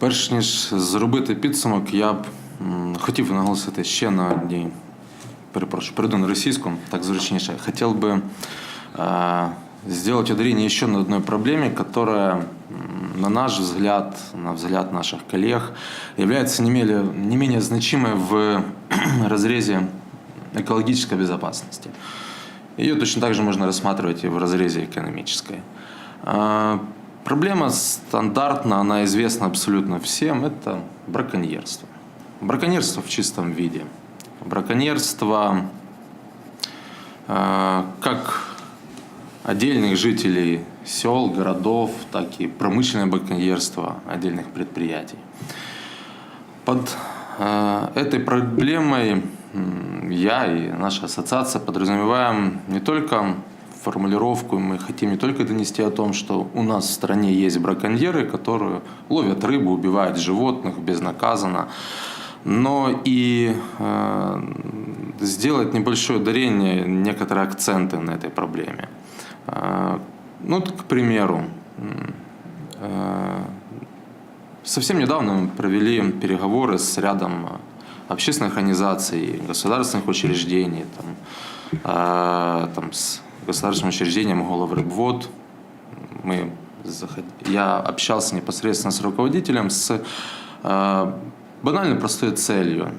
Перш ніж зробити підсумок, я б м, хотів наголосити ще на одній, перепрошую, перейду на російську, так зручніше. Хотел бы э, сделать ударение еще на одной проблеме, которая, м, на наш взгляд, на взгляд наших коллег, является не менее, не менее значимой в разрезе экологической безопасности. Ее точно так же можно рассматривать и в разрезе экономической. Проблема стандартна, она известна абсолютно всем, это браконьерство. Браконьерство в чистом виде. Браконьерство а, как отдельных жителей сел, городов, так и промышленное браконьерство отдельных предприятий. Под э, этой проблемой я и наша ассоциация подразумеваем не только формулировку, мы хотим не только донести о том, что у нас в стране есть браконьеры, которые ловят рыбу, убивают животных безнаказанно, но и э, сделать небольшое ударение, некоторые акценты на этой проблеме. Э, ну, к примеру, э, Совсем недавно мы провели переговоры с рядом общественных организаций, государственных учреждений, там, э, там, с государственным учреждением Головрыбвод. Мы, заход- я общался непосредственно с руководителем с э, банально простой целью.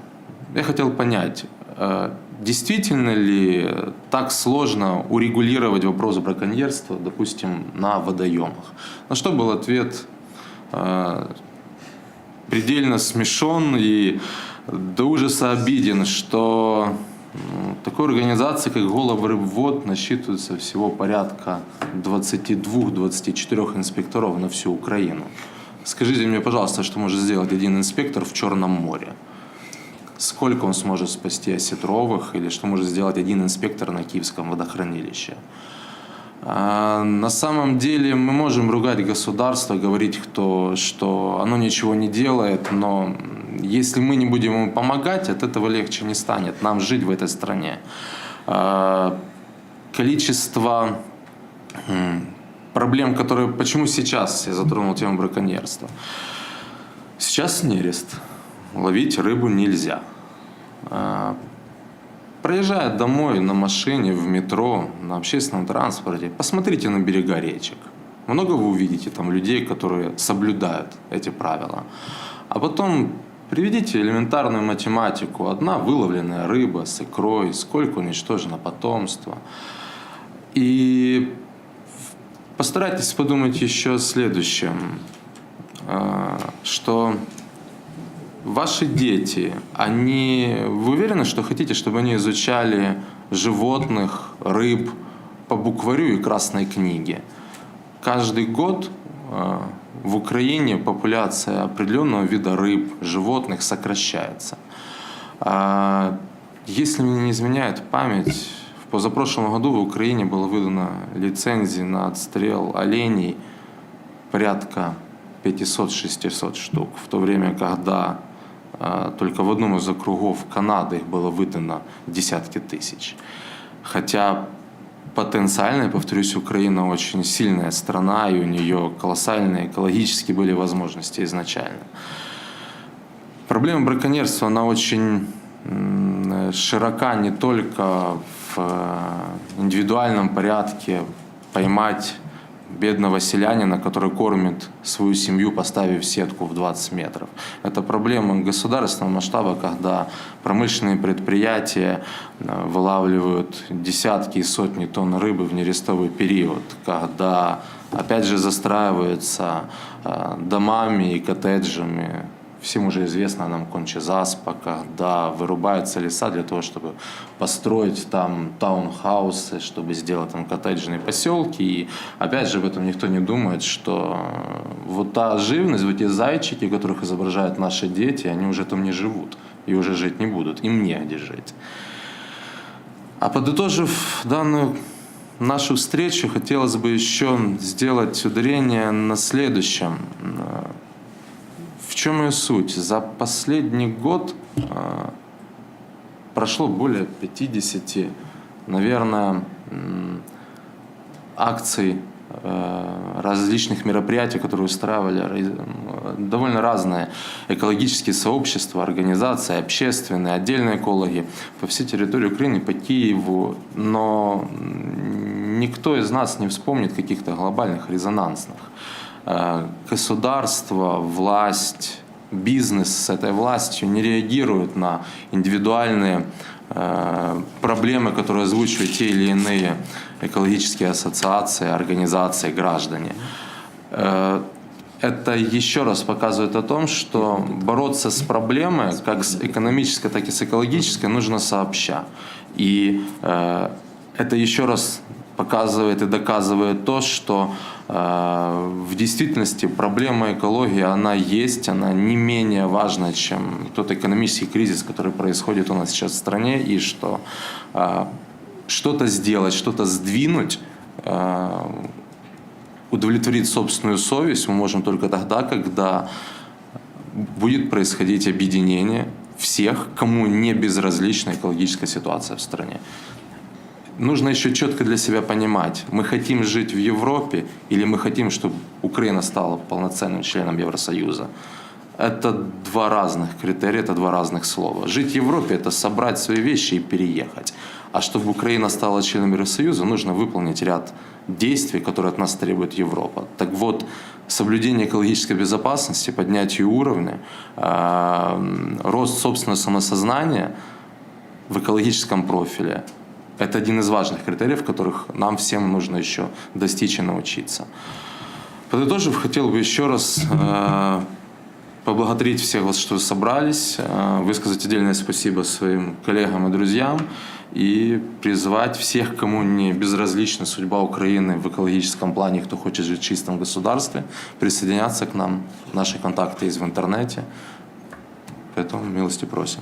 Я хотел понять, э, действительно ли так сложно урегулировать вопрос браконьерства, допустим, на водоемах. На что был ответ э, предельно смешон и до ужаса обиден, что такой организации, как Головрыбвод, насчитывается всего порядка 22-24 инспекторов на всю Украину. Скажите мне, пожалуйста, что может сделать один инспектор в Черном море? Сколько он сможет спасти осетровых или что может сделать один инспектор на Киевском водохранилище? А, На самом деле мы можем ругать государство, говорить, кто, что оно ничего не делает, но если мы не будем ему помогать, от этого легче не станет нам жить в этой стране. А, Количество проблем, которые... Почему сейчас я затронул тему браконьерства? Сейчас нерест. Ловить рыбу нельзя. А, Проезжая домой на машине, в метро, на общественном транспорте, посмотрите на берега речек. Много вы увидите там людей, которые соблюдают эти правила. А потом приведите элементарную математику. Одна выловленная рыба с икрой, сколько уничтожено потомства. И постарайтесь подумать еще о следующем, а, что Ваши дети, они, вы уверены, что хотите, чтобы они изучали животных, рыб по букварю и красной книге? Каждый год э, в Украине популяция определенного вида рыб, животных сокращается. А, Если мне не изменяет память, в позапрошлом году в Украине было выдано лицензии на отстрел оленей порядка 500-600 штук, в то время, когда э, только в одном из округов Канады их было выдано десятки тысяч. Хотя потенциально, я повторюсь, Украина очень сильная страна, и у нее колоссальные экологические были возможности изначально. Проблема браконьерства, она очень широка не только в э, индивидуальном порядке поймать бедного селянина, который кормит свою семью, поставив сетку в 20 метров. Это проблема государственного масштаба, когда промышленные предприятия э, вылавливают десятки и сотни тонн рыбы в нерестовый период, когда опять же застраиваются э, домами и коттеджами Всем уже известно нам Кончезаспа, когда вырубаются леса для того, чтобы построить там таунхаусы, чтобы сделать там коттеджные поселки. И опять же, в этом никто не думает, что вот та живность, вот эти зайчики, которых изображают наши дети, они уже там не живут и уже жить не будут. Им негде жить. А подытожив данную нашу встречу, хотелось бы еще сделать ударение на следующем. В чем ее суть? За последний год э, прошло более 50, наверное, акций, э, различных мероприятий, которые устраивали довольно разные экологические сообщества, организации, общественные, отдельные экологи по всей территории Украины, по Киеву, но никто из нас не вспомнит каких-то глобальных резонансных. Э, Государство, власть, бизнес с этой властью не реагируют на индивидуальные э, проблемы, которые озвучивают те или иные экологические ассоциации, организации, граждане. Э, Это еще раз показывает о том, что бороться с проблемой, как с экономической, так и с экологической, нужно сообща. И это еще раз показывает и доказывает то, что в действительности проблема экологии, она есть, она не менее важна, чем тот экономический кризис, который происходит у нас сейчас в стране, и что э, что-то сделать, что-то сдвинуть, э, удовлетворить собственную совесть мы можем только тогда, когда будет происходить объединение всех, кому не безразлична экологическая ситуация в стране. Нужно еще четко для себя понимать, мы хотим жить в Европе или мы хотим, чтобы Украина стала полноценным членом Евросоюза. Это два разных критерия, это два разных слова. Жить в Европе – это собрать свои вещи и переехать. А чтобы Украина стала членом Евросоюза, нужно выполнить ряд действий, которые от нас требует Европа. Так вот, соблюдение экологической безопасности, поднятие уровня, э, рост собственного самосознания в экологическом профиле – это один из важных критериев, которых нам всем нужно еще достичь и научиться. Подытожив, хотел бы еще раз э, поблагодарить всех вас, что собрались, э, высказать отдельное спасибо своим коллегам и друзьям и призвать всех, кому не безразлична судьба Украины в экологическом плане, кто хочет жить в чистом государстве, присоединяться к нам. Наши контакты есть в интернете. Поэтому милости просим.